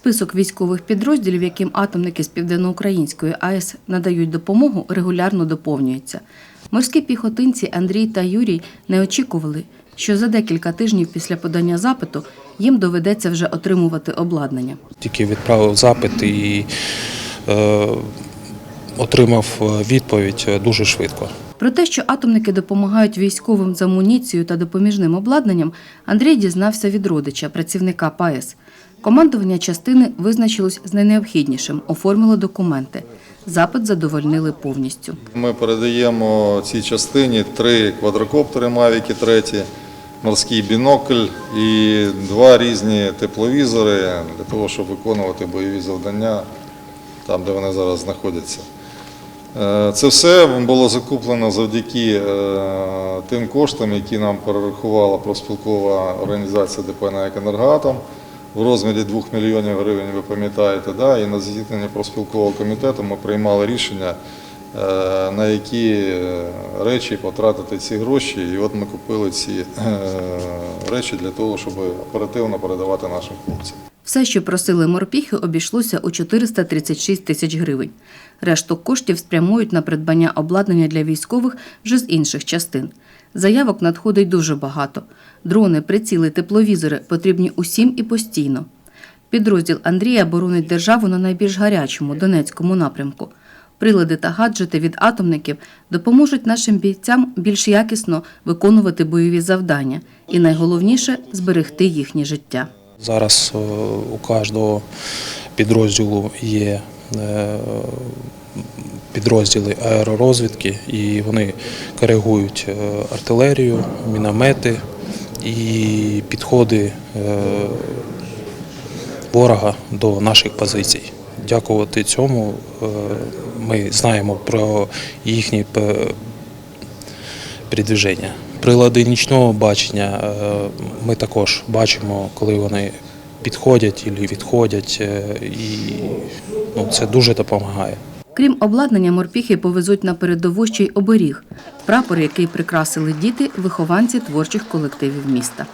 Список військових підрозділів, яким атомники з Південноукраїнської АЕС надають допомогу, регулярно доповнюється. Морські піхотинці Андрій та Юрій не очікували, що за декілька тижнів після подання запиту їм доведеться вже отримувати обладнання. Тільки відправив запит і е, отримав е, відповідь е, дуже швидко. Про те, що атомники допомагають військовим з амуніцією та допоміжним обладнанням, Андрій дізнався від родича, працівника ПАЕС. Командування частини визначилось з найнеобхіднішим, оформило документи. Запит задовольнили повністю. Ми передаємо цій частині три квадрокоптери Мавіки 3, морський бінокль і два різні тепловізори для того, щоб виконувати бойові завдання там, де вони зараз знаходяться. Е, Це все було закуплено завдяки е, тим коштам, які нам перерахувала профспілкова організація ДП «НАЕК «Енергоатом» в розмірі 2 мільйонів гривень, ви пам'ятаєте, да? і на засіданні профспілкового комітету ми приймали рішення, е, на які е, речі потратити ці гроші. І от ми купили ці е, речі для того, щоб оперативно передавати нашим хлопцям. Все, що просили морпіхи, обійшлося у 436 тисяч гривень. Решту коштів спрямують на придбання обладнання для військових вже з інших частин. Заявок надходить дуже багато. Дрони, приціли, тепловізори потрібні усім і постійно. Підрозділ Андрія боронить державу на найбільш гарячому Донецькому напрямку. Прилади та гаджети від атомників допоможуть нашим бійцям більш якісно виконувати бойові завдання і найголовніше зберегти їхнє життя. Зараз е, у кожного підрозділу є підрозділи аеророзвідки, і вони коригують е, артилерію, міномети і підходи е, ворога до наших позицій. Дякувати цьому е, ми знаємо про їхні пе- передвіження. Прилади нічного бачення е, ми також бачимо, коли вони підходять і відходять, е, і ну, це дуже допомагає. Крім обладнання, морпіхи повезуть на передову ще й оберіг – прапор, який прикрасили діти, вихованці творчих колективів міста.